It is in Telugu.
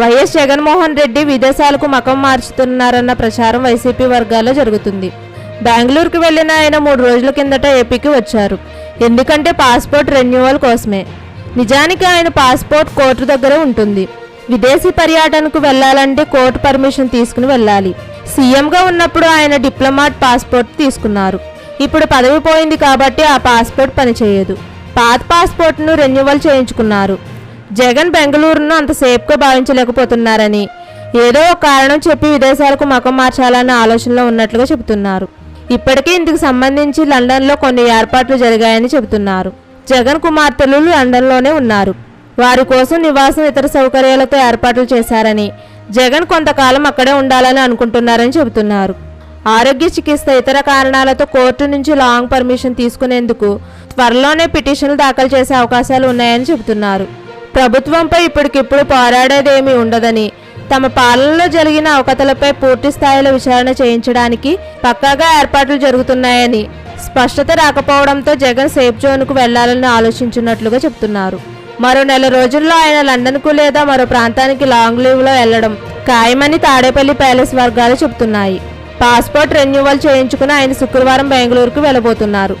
వైఎస్ జగన్మోహన్ రెడ్డి విదేశాలకు మకం మార్చుతున్నారన్న ప్రచారం వైసీపీ వర్గాల్లో జరుగుతుంది. బెంగళూరుకు వెళ్ళిన ఆయన మూడు రోజుల కిందట ఏపీకి వచ్చారు. ఎందుకంటే పాస్పోర్ట్ రెన్యువల్ కోసమే. నిజానికి ఆయన పాస్పోర్ట్ కోర్టు దగ్గర ఉంటుంది. విదేశీ పర్యటనకు వెళ్ళాలంటే కోర్టు పర్మిషన్ తీసుకుని వెళ్ళాలి. సీఎంగా ఉన్నప్పుడు ఆయన డిప్లొమాట్ పాస్పోర్ట్ తీసుకున్నారు. ఇప్పుడు పదవి పోయింది కాబట్టి ఆ పాస్పోర్ట్ పనిచేయదు. పాత పాస్పోర్ట్ను రెన్యువల్ చేయించుకున్నారు. జగన్ బెంగళూరును అంత సేఫ్గా భావించలేకపోతున్నారని ఏదో ఒక కారణం చెప్పి విదేశాలకు మకం మార్చాలన్న ఆలోచనలో ఉన్నట్లుగా చెబుతున్నారు. ఇప్పటికే ఇందుకు సంబంధించి లండన్లో కొన్ని ఏర్పాట్లు జరిగాయని చెబుతున్నారు. జగన్ కుమార్తెలు లండన్లోనే ఉన్నారు. వారి కోసం నివాసం ఇతర సౌకర్యాలతో ఏర్పాట్లు చేశారని జగన్ కొంతకాలం అక్కడే ఉండాలని అనుకుంటున్నారని చెబుతున్నారు. ఆరోగ్య చికిత్స ఇతర కారణాలతో కోర్టు నుంచి లాంగ్ పర్మిషన్ తీసుకునేందుకు త్వరలోనే పిటిషన్లు దాఖలు చేసే అవకాశాలు ఉన్నాయని చెబుతున్నారు. ప్రభుత్వంపై ఇప్పటికిప్పుడు పోరాడేదేమీ ఉండదని తమ పాలనలో జరిగిన అవకతలపై పూర్తి స్థాయిలో విచారణ చేయించడానికి పక్కాగా ఏర్పాట్లు జరుగుతున్నాయని స్పష్టత రాకపోవడంతో జగన్ సేఫ్ జోన్కు వెళ్ళాలని ఆలోచించున్నట్లుగా చెబుతున్నారు. మరో నెల రోజుల్లో ఆయన లండన్కు లేదా మరో ప్రాంతానికి లాంగ్ లీవ్లో వెళ్ళడం ఖాయమని తాడేపల్లి ప్యాలెస్ వర్గాలు చెబుతున్నాయి. పాస్పోర్ట్ రెన్యువల్ చేయించుకుని ఆయన శుక్రవారం బెంగళూరుకు వెళ్ళబోతున్నారు.